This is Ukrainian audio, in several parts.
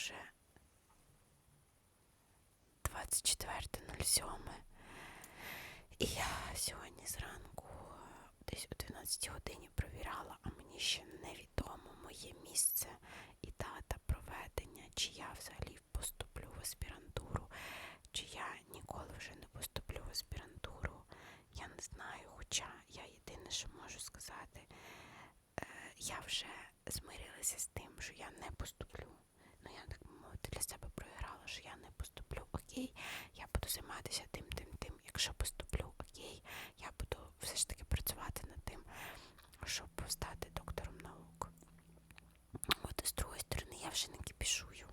уже 24.07. І я сьогодні зранку десь о 12 годині провіряла, а мені ще невідомо моє місце і дата проведення, чи я взагалі поступлю в аспірантуру, чи я ніколи вже не поступлю в аспірантуру. Я не знаю, хоча я єдине, що можу сказати, е, я вже змирилася з тим, що я не поступлю. Ну, я так би мовити для себе програла, що я не поступлю, окей, я буду займатися тим, тим, тим. Якщо поступлю, окей, я буду все ж таки працювати над тим, щоб стати доктором наук. От з другої сторони, я вже не кіпішую.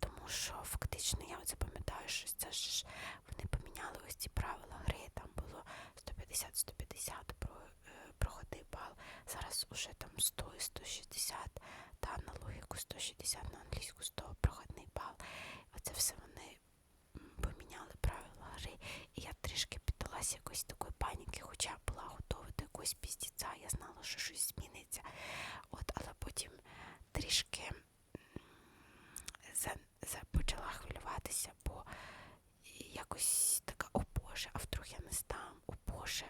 Тому що фактично я оце пам'ятаю, що це ж вони поміняли ось ці правила гри, там було 150-150 про, проходи бал. Зараз уже там 100 і 160, та на логіку 160, на англійську 100 проходний бал. Оце все вони поміняли правила гри. І я трішки піддалася якоїсь такої паніки, хоча була готова до якогось піздіця, я знала, що щось зміниться. От, але потім трішки за, за почала хвилюватися, бо якось така, Боже, а вдруг я не здам, о Боже,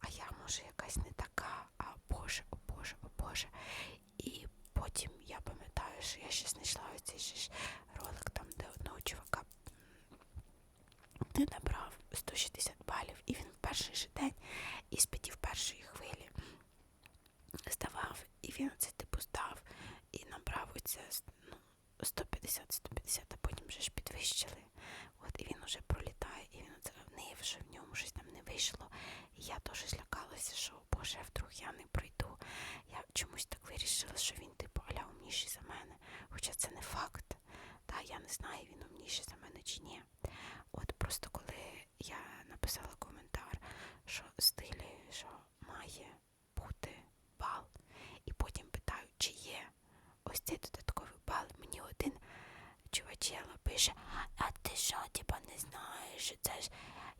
а я може якась не така, а Боже, о Боже, о Боже. І потім я пам'ятаю, що я ще знайшла оцей ж ролик там, де одного чувака не набрав 160 балів, і він в перший же день іспитів першої хвилі здавав, і він це типу здав і набрав оце ну, 150-150, а потім вже ж підвищили. От і він уже пролітає, і він що в ньому щось там не вийшло. І я теж злякалася, що боже, вдруг я не пройду. Я чомусь так вирішила, що він типу аля умніший за мене. Хоча це не факт. Та я не знаю, він умніший за мене чи ні. От просто коли я написала коментар, що стилі, що має бути бал, і потім питаю, чи є ось цей додатковий бал, мені один чувачела пише, а ти що, типа, не знаєш, що це ж,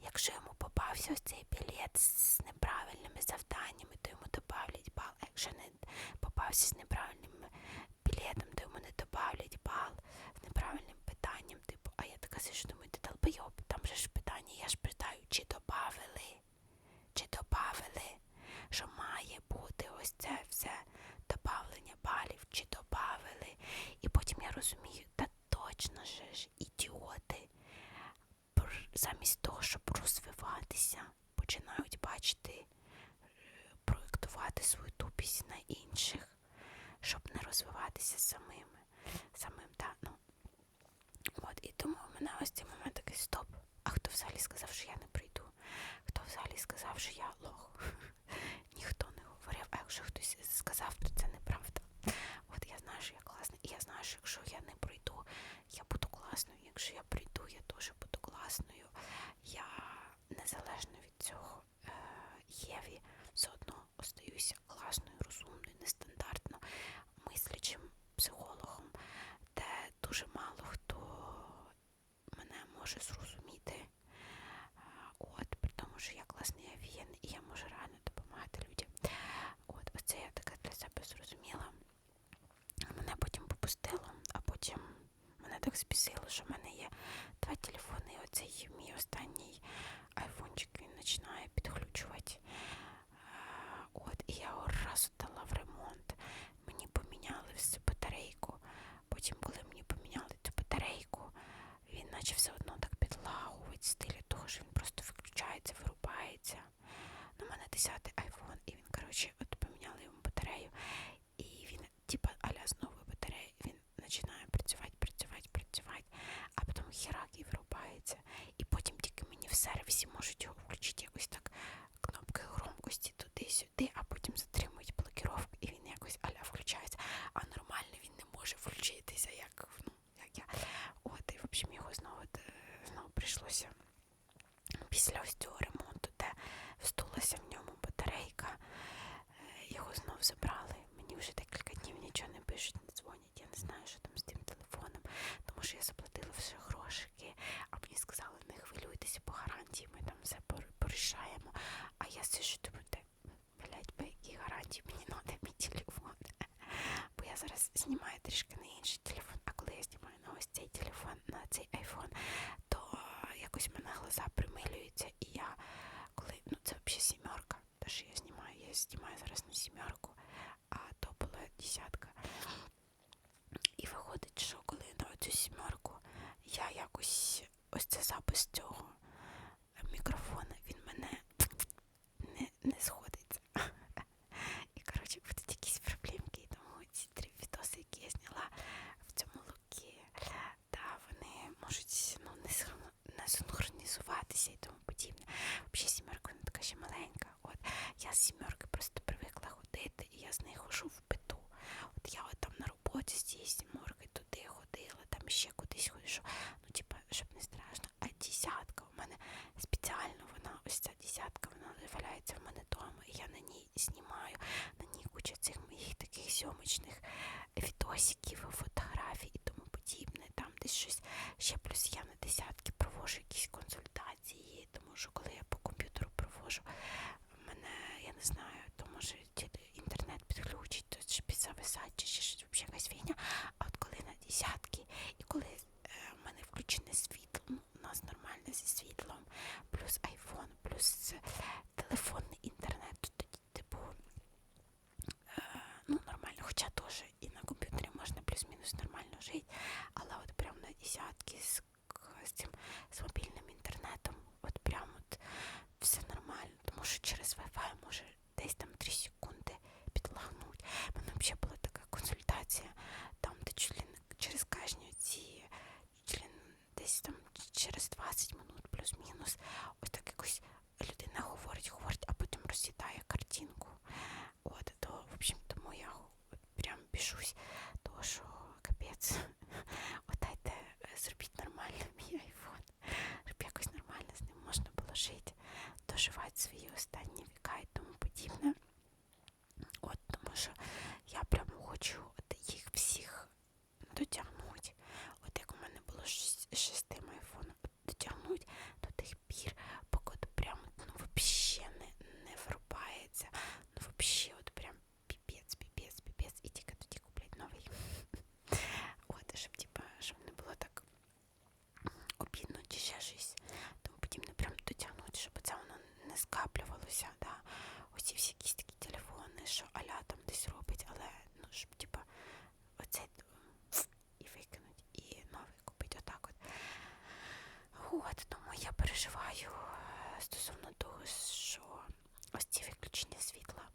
якщо йому попався ось цей білет з неправильними завданнями, то йому добавлять бал, а якщо не попався з неправильним білетом, то йому не добавлять бал з неправильним питанням, типу, а я така сижу, думаю, ти долбойоб, там же ж питання, я ж питаю, чи добавили, чи добавили, що має бути ось це все добавлення балів, чи добавили. І потім я розумію, та точно же ж, ідіоти, замість того, щоб розвиватися, починають бачити, е, проєктувати свою тупість на інших, щоб не розвиватися самими. Самим, Да, ну. От, і тому в мене ось цей момент такий стоп. А хто взагалі сказав, що я не прийду? Хто взагалі сказав, що я лох? Ніхто не говорив, а якщо хтось сказав, то це неправда. От я знаю, що я класна, і я знаю, що якщо я не пройду, я буду класною. Якщо я прийду, я теж буду класною. Я незалежно від цього е, Єві все одно остаюся класною, розумною, нестандартно мислячим психологом, де дуже мало хто мене може зрозуміти. От, при тому, що я класний авієн і я можу реально допомагати людям. От, оце я таке для себе зрозуміла. Мене потім попустило, а потім мене так збісило, що в мене є два телефони, і оцей мій останній айфончик він починає підключувати. От, і я раз дала в ремонт. Мені поміняли всю батарейку. Потім, коли мені поміняли цю батарейку, він наче все одно так підлагувати в стилі того, що він просто виключається, вирубається. Ну, у мене 10-й айфон, і він, коротше, от поміняли йому батарею, і він, типа, аля з новою батареєю, він починає працювати, працювати, працювати, а потім херак і вирубається. І потім тільки мені в сервісі можуть його включити якось так кнопкою громкості туди-сюди, а потім затримують блокировку, і він знов забрали. Мені вже декілька днів нічого не пишуть, не дзвонять. Я не знаю, що там з тим телефоном, тому що я заплатила вже грошики, а мені сказали, не хвилюйтеся по гарантії, ми там все пор- порішаємо. Що аля там десь робить, але ну щоб типа оцей і викинуть, і новий купити отак от. От, тому я переживаю е, стосовно того, що ось ці виключення світла,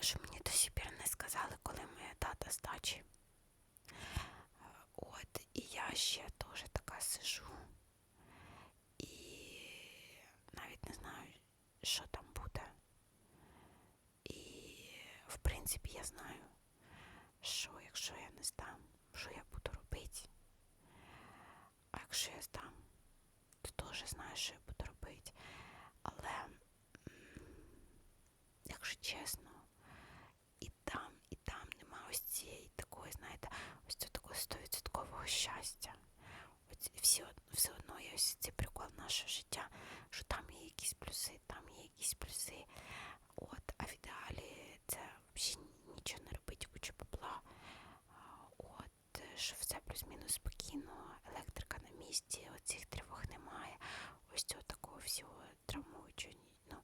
що мені до сих пір не сказали, коли моя дата здачі. От, і я ще теж така сижу. І навіть не знаю, що там буде. І в принципі я знаю, що якщо я не здам, що я буду робити. А якщо я здам, то теж знаю, що я буду робити. Але, якщо чесно, і там, і там нема ось цієї такої, знаєте, ось цього такого стовідсоткового щастя. Ось все одно є ось цей прикол нашого життя, що там є якісь плюси, там є якісь плюси. От, а в ідеалі це взагалі нічого не робить, куча бабла. А, От, е, що все плюс-мінус спокійно, електрика на місці, оцих тривог немає. Ось цього такого всього травмуючого. Ну,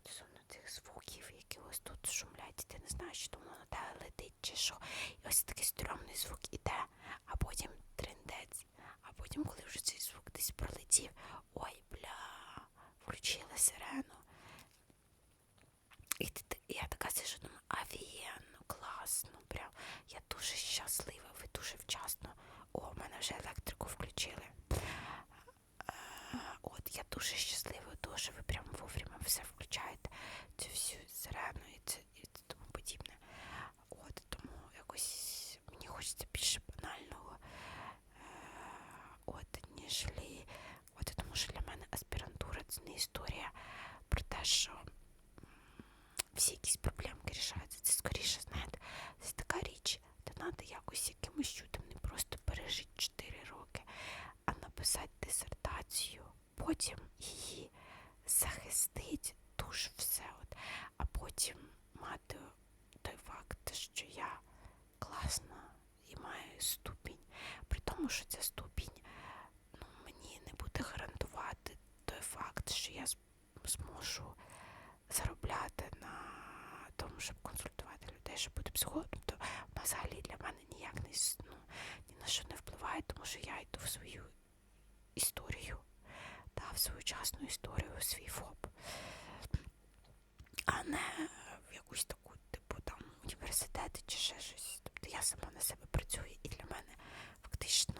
стосовно цих звуків, які ось тут шумлять, і ти не знаєш, що воно на тебе летить чи що. І ось такий стрьомний звук іде, а потім триндець. А потім, коли вже цей звук десь пролетів, ой, бля, включили сирену. І я така сижу, думаю, офігенно, класно, прям. Я дуже щаслива, ви дуже вчасно. О, в мене вже електрику включили. Е, От, я дуже щаслива, що ви прям вовремя все включаєте, цю всю сирену і це і тому подібне. От, тому якось мені хочеться більше банального. Е, От, ніж от, тому що для мене аспірантура це не історія про те, що всі якісь проблемки рішаються. Це скоріше, знаєте, це така річ, де треба якось якимось чудом не просто пережити 4 роки, а написати дисертацію, потім її захистити, дуже все, от, а потім мати той факт, що я класна і маю ступінь. При тому, що ця ступінь ну, мені не буде гарантувати той факт, що я зможу заробляти щоб консультувати людей, щоб бути психологом. Тобто вона взагалі для мене ніяк не ну, ні на що не впливає, тому що я йду в свою історію, та, в свою частну історію, в свій ФОП, а не в якусь таку, типу, там, університети чи ще щось. Тобто я сама на себе працюю, і для мене фактично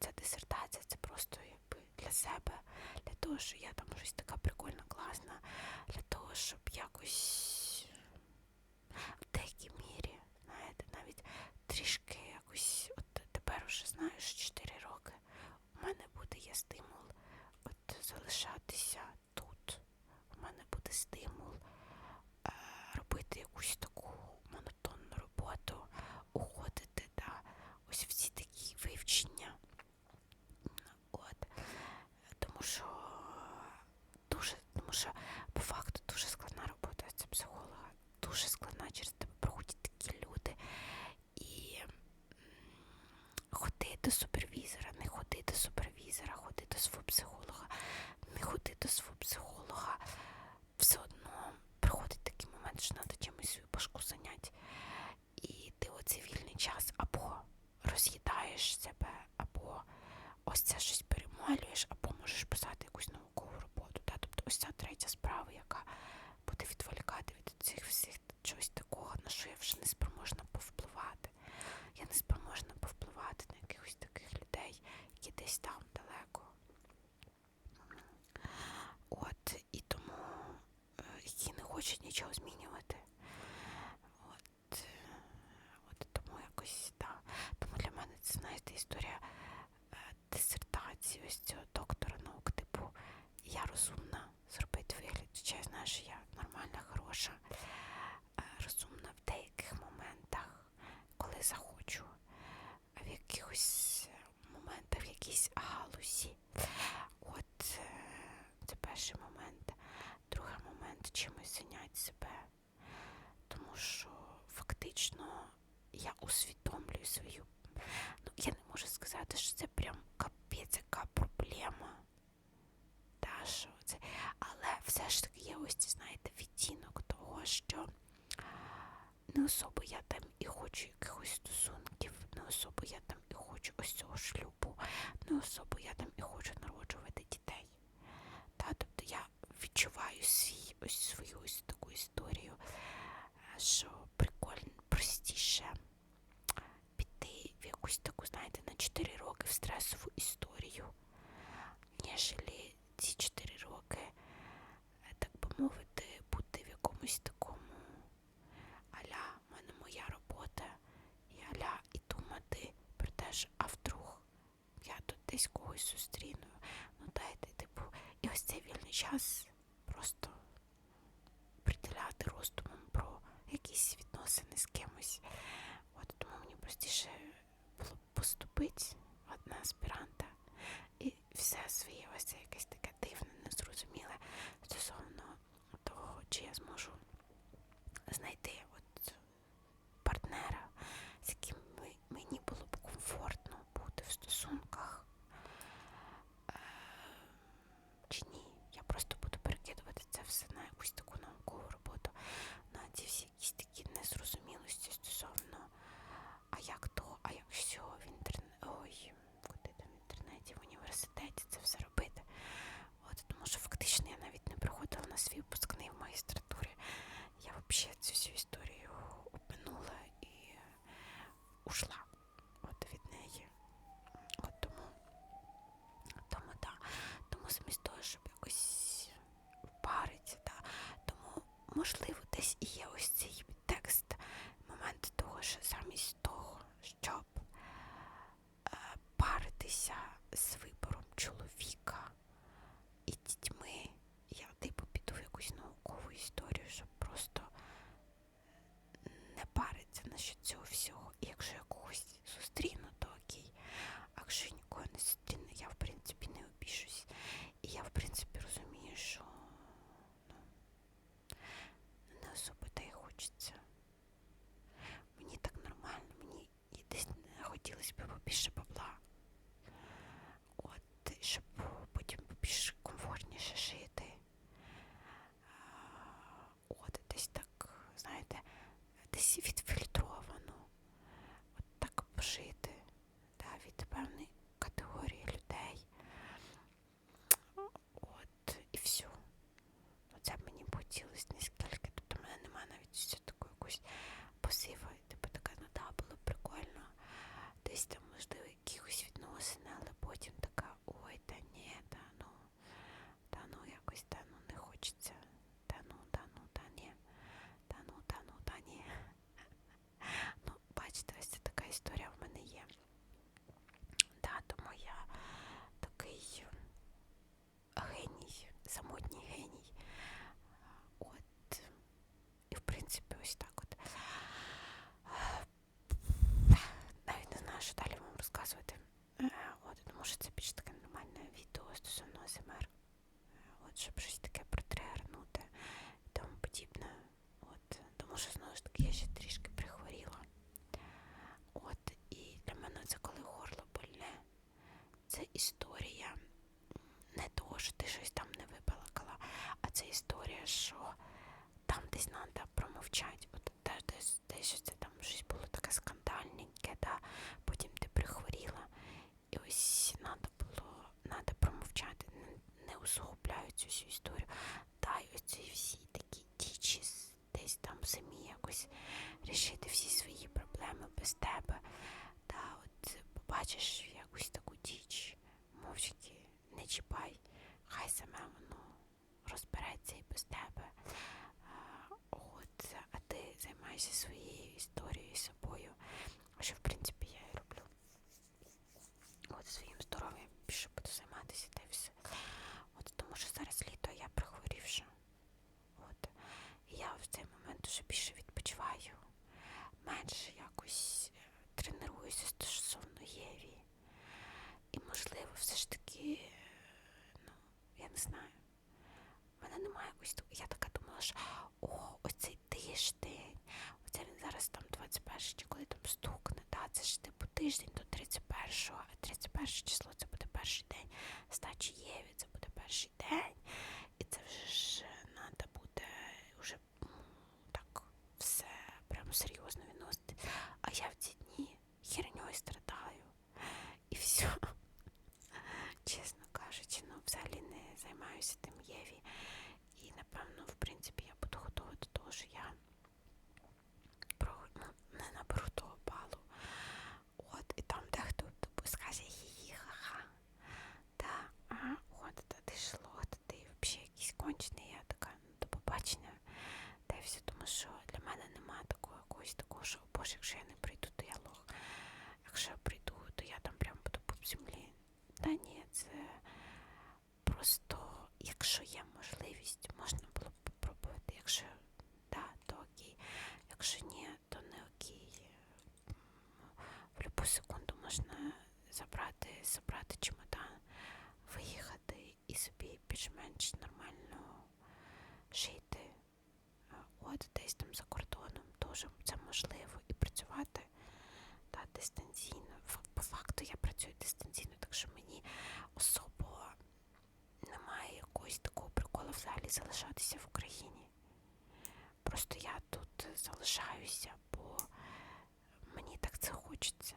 ця дисертація це просто якби для себе, для того, що я там щось така прикольна, класна, для того, щоб якось в деякій мірі, знаєте, навіть трішки якось, от тепер уже знаю, що 4 роки у мене буде є стимул от залишатися тут. У мене буде стимул е, робити якусь таку монотонну роботу, уходити да, ось в ці такі вивчення. От. Тому що дуже, тому що по факту дуже складна робота це психолога. Дуже складна через тебе проходять такі люди. І м, ходи до супервізора, не ходи до супервізора, ходи до свого психолога, не ходи до свого психолога. Все одно приходить такий момент, що треба чимось свою башку зайняти. І ти оцей вільний час або роз'їдаєш себе, або ось це щось перемалюєш, або можеш писати якусь наукову роботу. Та? Тобто ось ця третя справа, яка буде відволікати від цих всіх чогось такого, на що я вже не спроможна повпливати. Я не спроможна повпливати на якихось таких людей, які десь там далеко. От, і тому, е, які не нічого змінювати. От, е, от тому якось, так. Тому для мене це, знаєте, історія е, дисертації ось цього доктора наук, типу, я розумна, зробити вигляд, хоча я знаю, що я нормальна, хороша, е, розумна в деяких моментах, коли захочу, а в якихось е, моментах, в якійсь галузі. От е, це перший момент. Другий момент чимось зайняти себе. Тому що фактично я усвідомлюю свою. Ну, я не можу сказати, що це прям капець, яка проблема. Та, що це. Але все ж таки є ось ці, знаєте, відтінок того, що не особо я там і хочу якихось стосунків, не особо я там і хочу ось цього шлюбу, не особо я там і хочу народжувати дітей. Та, тобто я відчуваю свій, ось свою ось таку історію, е, що прикольно, простіше піти в якусь таку, знаєте, на 4 роки в стресову історію, ніжели ці 4 роки, е, так би мовити, бути в якомусь такому аля, в мене моя робота, і аля і думати про те, що а вдруг я тут десь когось зустріну. Ну дайте, типу, і ось цей вільний час просто приділяти роздумам про якісь відносини з кимось. От тому мені простіше було в одна аспіранта. І все своє ось це якесь таке дивне, незрозуміле стосовно того, чи я зможу знайти от партнера, з яким ми- мені було б комфортно бути в стосунках. Е, Чи ні, я просто буду перекидувати це все на якусь таку наукову роботу, на ці всі якісь такі незрозумілості стосовно, а як то, а як що в інтернеті, ой, куди там в інтернеті, в університеті це все робити. От, тому що фактично я навіть не приходила на свій випускний в магістратурі. Я взагалі цю всю історію обминула і ушла от від неї. От тому, тому так. Тому замість того, щоб якось паритися, та, тому можливо десь треба промовчати. От те, десь, десь це там щось було таке скандальненьке, да? потім ти прихворіла. І ось треба було треба промовчати, не, не усугубляю цю всю історію. Дай оці всі такі дічі десь там самі якось рішити всі свої проблеми без тебе. Та от побачиш якусь таку діч, мовчки не чіпай, хай саме воно розбереться і без тебе. А, От, а займайся своєю історією і собою, що в принципі я і роблю. От своїм здоров'ям більше буду займатися та й все. От тому що зараз літо я прихворівша. От. І я в цей момент уже більше відпочиваю, менше якось е, тренуюся стосовно Єві. І можливо, все ж таки, е, ну, я не знаю. В мене немає якось того- Я така думала, що о, оцей тиждень, оце він зараз там 21 чи коли там стукне, да, це ж типу тиждень до 31-го, а 31 число це буде перший день здачі Єві, це буде перший день. І це вже ж треба буде вже м, так все прямо серйозно відносити. А я в ці дні херньою страдаю. І все. Чесно кажучи, ну взагалі не займаюся тим Єві. І напевно, в принципі, я буду готова до того, що я про, ну, не наберу того балу. От, і там дехто типу, скаже хі-хі, ха-ха. Та, ага, от, та ти шло, та ти взагалі якийсь кончений, я така, ну, до побачення. Та й все, тому що для мене немає такого якогось такого, що, якщо я не прийду, я лох. Якщо я прийду, то я там прям буду по землі. Та ні, це просто, якщо є можливість, можна було б попробувати. Якщо да, то окей. Якщо ні, то не окей. М, В будь-яку секунду можна забрати, забрати чемодан, виїхати і собі більш-менш нормально жити. А От десь там за кордоном теж це можливо і працювати та дистанційно. Ф- По факту я працюю дистанційно, так що мені особо немає якогось такого приколу взагалі залишатися в Україні. Просто я тут залишаюся, бо мені так це хочеться.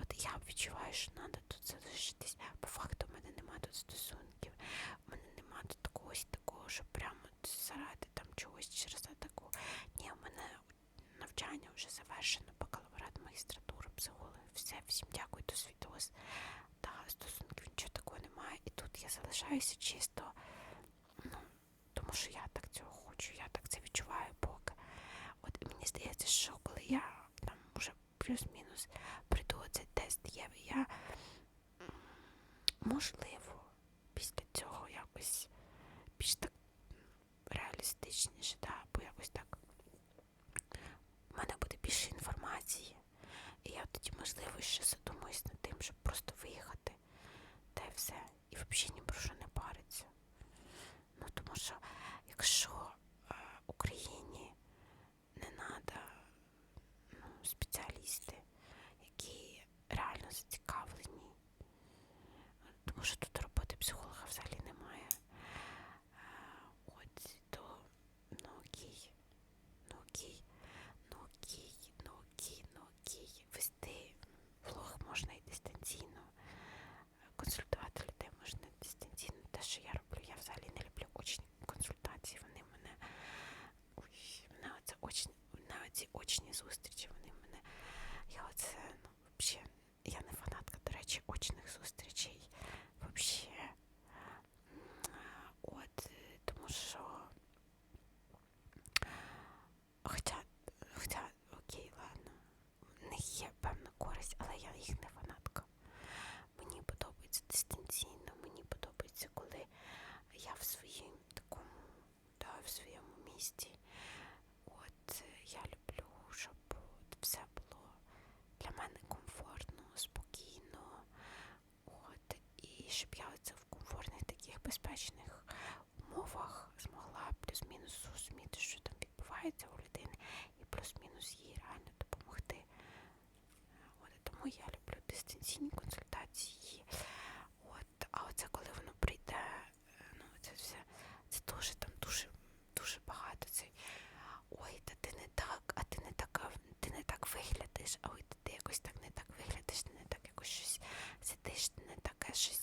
От я відчуваю, що треба тут залишитись. По факту в мене немає тут стосунків. У мене немає тут когось такого, що прямо заради там чогось через таку. Ні, у мене навчання вже завершено, бакалаврат, магістратура, психологи. Все, всім дякую, до світос. Та стосунків нічого такого немає. І тут я залишаюся чисто, тому що я так цього хочу, я так це відчуваю поки. От мені здається, що коли я там вже плюс-мінус прийду цей тест Єви, я можливо після цього якось більш так реалістичніше, да, або якось так. У мене буде більше інформації. І я тоді, можливо, ще задумаюсь над тим, щоб просто виїхати. Та й все. І взагалі ні про що не париться. Тому що якщо е, Україні не треба ну, спеціалісти, які реально зацікавлені, тому що тут роботи психолога. зрозуміти, що там відбувається у людини, і плюс-мінус їй реально допомогти. От, Тому я люблю дистанційні консультації. От, А оце коли воно прийде, ну це все це дуже там дуже дуже багато. цей, Ой, та ти не так, а ти не така, ти не так виглядиш, а ой, ти якось так не так виглядиш, ти не так якось щось сидиш, ти не таке щось.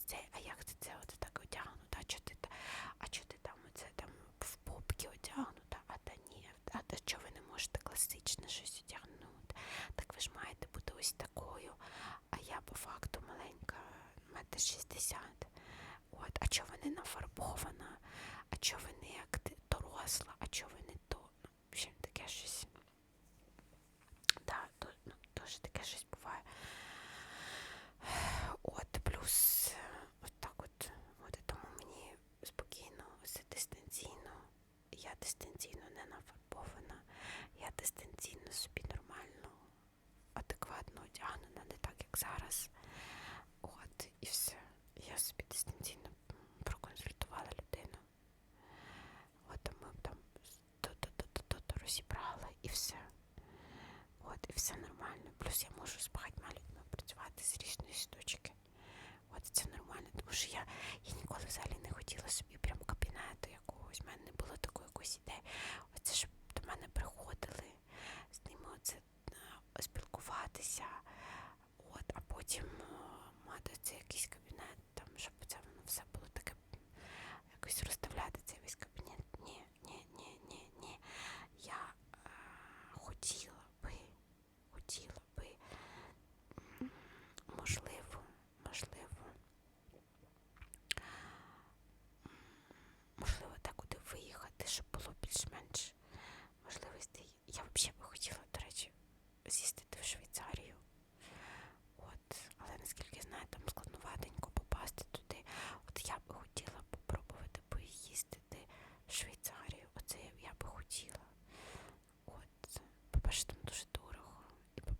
метр шістдесят. От, а чого вони нафарбована, а чого вони, як доросла, а чого вони. розібрала і все. От, І все нормально. Плюс я можу з багатьма людьми працювати з різної точки. От це нормально, тому що я я ніколи взагалі не хотіла собі прям кабінету якогось. У мене не було такої якоїсь ідеї. Оце ж до мене приходить.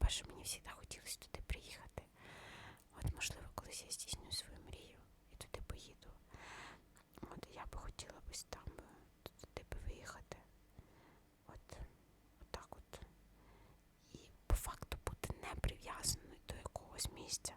по-перше, мені завжди хотілося туди приїхати. От, можливо, колись я здійснюю свою мрію і туди поїду. От я би хотіла ось там туди би виїхати. От, от так от. І по факту бути не прив'язаною до якогось місця.